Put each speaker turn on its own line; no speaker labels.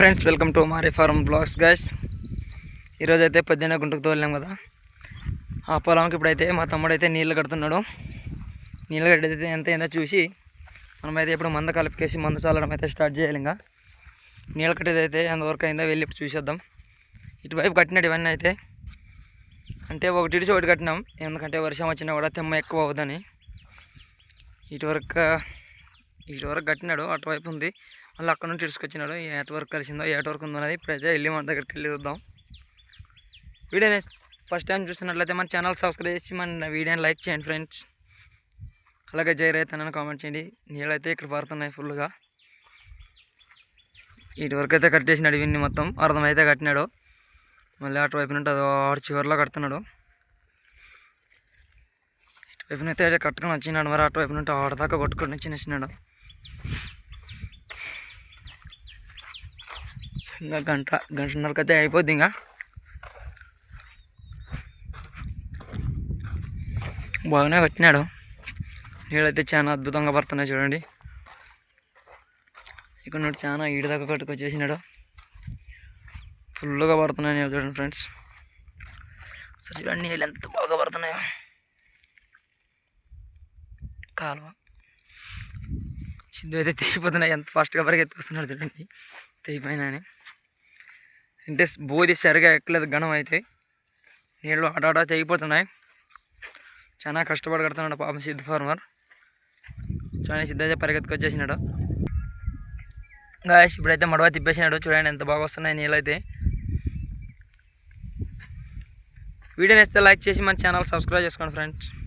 Friends welcome to Mari farm vlogs guys ఈరోజు అయితే పొద్దున్న గుంటకు తోలినాం కదా. ఆ పొలంకి ఇప్పుడైతే మా తమ్ముడు అయితే నీళ్ళు కడుతున్నాడు. నీళ్ళు కట్టేదైతే ఎంత ఏందో చూసి మనమైతే ఇప్పుడు మంద కలిపికేసి మందు చల్లడం అయితే స్టార్ట్ చేయాలి ఇంకా. నీళ్ళు కట్టేది అయితే ఎంతవరకు అయిందో వెళ్ళి ఇప్పుడు చూసేద్దాం. ఇటువైపు కట్టినాడు ఇవన్నీ అయితే. అంటే ఒకటి ఇడిచి ఒకటి కట్టినాం. ఎందుకంటే వర్షం వచ్చినా కూడా తెమ్మ ఎక్కువ అవుదని ఇటువరకు ఇటువరకు కట్టినాడు. అటువైపు ఉంది. మళ్ళీ అక్కడ నుంచి తీసుకొచ్చినాడు. ఎటు వరకు కలిసిందో ఎటు వరకు ఉందో అనేది ఇప్పుడైతే వెళ్ళి మన దగ్గరికి వెళ్ళి చూద్దాం. వీడియోని ఫస్ట్ టైం చూస్తున్నట్లయితే మన ఛానల్ సబ్స్క్రైబ్ చేసి మన వీడియోని లైక్ చేయండి ఫ్రెండ్స్ అలాగే జై రైతనని కామెంట్ చేయండి. నీళ్ళైతే ఇక్కడ పడుతున్నాయి ఫుల్గా ఇటు వరకు అయితే కట్టేసినాడు ఇవన్నీ మొత్తం. అర్థమైతే కట్టినాడు. మళ్ళీ అటువైపు నుండి అది ఆరు చివరిలో కడుతున్నాడు. ఇటువైపునైతే అయితే కట్టుకొని వచ్చినాడు. మరి అటువైపు నుండి ఆడదాకా కొట్టుకొని వచ్చినాడు ఇంకా గంట గంటన్నరకు అయితే అయిపోద్ది ఇంకా. బాగానే కట్టినాడు. నీళ్ళైతే చాలా అద్భుతంగా పడుతున్నాయి చూడండి. ఇక్కడ నుండి చాలా ఈడి దాకా కట్టుకొచ్చేసినాడు. ఫుల్గా పడుతున్నాయి నీళ్ళు చూడండి ఫ్రెండ్స్. సరే చూడండి నీళ్ళు ఎంత బాగా పడుతున్నాయో. కాలువ. చిందు అయితే తెగిపోతున్నాయి ఎంత ఫాస్ట్గా పరిగెత్తుకొస్తున్నాడు చూడండి. తెగిపోయినా అని అంటే బోది సరిగా ఎక్కలేదు గణం అయితే. నీళ్ళు ఆటాట తెగిపోతున్నాయి. చాలా కష్టపడి కడుతున్నాడు పాపం సిద్ధ ఫార్మర్. చాలా సిద్ధైతే పరిగెత్తుకొచ్చేసినాడు. గాయస్ ఇప్పుడైతే మడవ తిప్పేసినాడు. చూడండి ఎంత బాగా వస్తున్నాయి నీళ్ళైతే. వీడియో నేస్తే లైక్ చేసి మన ఛానల్ సబ్స్క్రైబ్ చేసుకోండి ఫ్రెండ్స్.